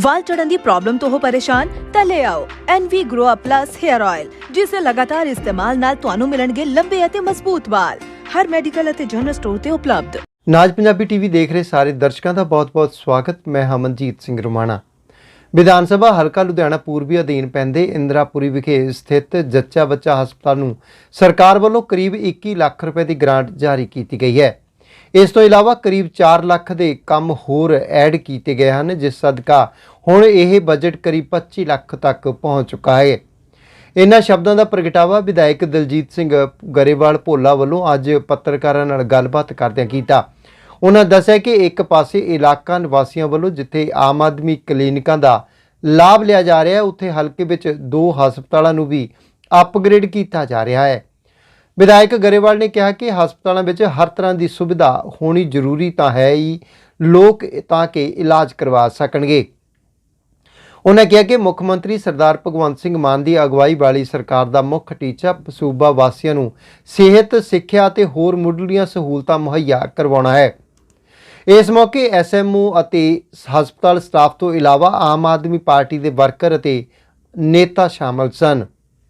ਵਾਲ ਝੜਨ ਦੀ problem ਤੋਂ ਹੋ ਪਰੇਸ਼ਾਨ, ਤਾਂ ਲੈ ਆਓ NV Grow Up Plus Hair Oil ਜਿਸ ਦੇ ਲਗਾਤਾਰ ਇਸਤੇਮਾਲ ਨਾਲ ਤੁਹਾਨੂੰ ਮਿਲਣਗੇ ਲੰਬੇ ਅਤੇ ਮਜ਼ਬੂਤ ਵਾਲ। ਹਰ ਮੈਡੀਕਲ ਅਤੇ ਜਨਰਲ ਸਟੋਰ ਤੇ ਉਪਲਬਧ। ਨਾਜ ਪੰਜਾਬੀ ਟੀਵੀ ਦੇਖ ਰਹੇ ਸਾਰੇ ਦਰਸ਼ਕਾਂ ਦਾ ਬਹੁਤ-ਬਹੁਤ ਸਵਾਗਤ। ਮੈਂ ਹਮਨਜੀਤ ਸਿੰਘ ਰੁਮਾਣਾ। ਵਿਧਾਨ ਸਭਾ ਹਲਕਾ ਲੁਧਿਆਣਾ ਪੂਰਬੀ ਅਧੀਨ ਪੈਂਦੇ ਇੰਦਰਾਪੁਰੀ ਵਿਖੇ ਸਥਿਤ ਜੱਚਾ ਬੱਚਾ ਹਸਪਤਾਲ ਨੂੰ ਸਰਕਾਰ ਵੱਲੋਂ ਕਰੀਬ 21 ਲੱਖ ਰੁਪਏ ਦੀ ਗ੍ਰਾਂਟ ਜਾਰੀ ਕੀਤੀ ਗਈ ਹੈ। ਇਸ ਤੋਂ ਇਲਾਵਾ ਕਰੀਬ 4 ਲੱਖ ਦੇ ਕੰਮ ਹੋਰ ਐਡ ਕੀਤੇ ਗਏ ਹਨ, ਜਿਸ ਸਦਕਾ ਹੁਣ ਇਹ ਬਜਟ ਕਰੀਬ 25 ਲੱਖ ਤੱਕ ਪਹੁੰਚ ਚੁੱਕਾ ਹੈ। ਇਨ੍ਹਾਂ ਸ਼ਬਦਾਂ ਦਾ ਪ੍ਰਗਟਾਵਾ ਵਿਧਾਇਕ ਦਲਜੀਤ ਸਿੰਘ ਗਰੇਵਾਲ ਭੋਲਾ ਵੱਲੋਂ ਅੱਜ ਪੱਤਰਕਾਰਾਂ ਨਾਲ ਗੱਲਬਾਤ ਕਰਦਿਆਂ ਕੀਤਾ। ਉਹਨਾਂ ਦੱਸਿਆ ਕਿ ਇੱਕ ਪਾਸੇ ਇਲਾਕਾ ਨਿਵਾਸੀਆਂ ਵੱਲੋਂ ਜਿੱਥੇ ਆਮ ਆਦਮੀ ਕਲੀਨਿਕਾਂ ਦਾ ਲਾਭ ਲਿਆ ਜਾ ਰਿਹਾ ਹੈ ਉੱਥੇ ਹਲਕੇ ਵਿੱਚ ਦੋ ਹਸਪਤਾਲਾਂ ਨੂੰ ਵੀ ਅਪਗ੍ਰੇਡ ਕੀਤਾ ਜਾ ਰਿਹਾ ਹੈ। ਵਿਧਾਇਕ ਗਰੇਵਾਲ ਨੇ ਕਿਹਾ ਕਿ ਹਸਪਤਾਲਾਂ ਵਿੱਚ ਹਰ ਤਰ੍ਹਾਂ ਦੀ ਸੁਵਿਧਾ ਹੋਣੀ ਜ਼ਰੂਰੀ ਤਾਂ ਹੈ ਹੀ, ਲੋਕ ਤਾਂ ਕਿ ਇਲਾਜ ਕਰਵਾ ਸਕਣਗੇ। ਉਹਨਾਂ ਕਿਹਾ ਕਿ ਮੁੱਖ ਮੰਤਰੀ ਸਰਦਾਰ ਭਗਵੰਤ ਸਿੰਘ ਮਾਨ ਦੀ ਅਗਵਾਈ ਵਾਲੀ ਸਰਕਾਰ ਦਾ ਮੁੱਖ ਟੀਚਾ ਸੂਬਾ ਵਾਸੀਆਂ ਨੂੰ ਸਿਹਤ, ਸਿੱਖਿਆ ਅਤੇ ਹੋਰ ਮੁੱਢਲੀਆਂ ਸਹੂਲਤਾਂ ਮੁਹੱਈਆ ਕਰਵਾਉਣਾ ਹੈ। ਇਸ ਮੌਕੇ ਐਸਐਮਓ ਅਤੇ ਹਸਪਤਾਲ ਸਟਾਫ ਤੋਂ ਇਲਾਵਾ ਆਮ ਆਦਮੀ ਪਾਰਟੀ ਦੇ ਵਰਕਰ ਅਤੇ ਨੇਤਾ ਸ਼ਾਮਲ ਸਨ।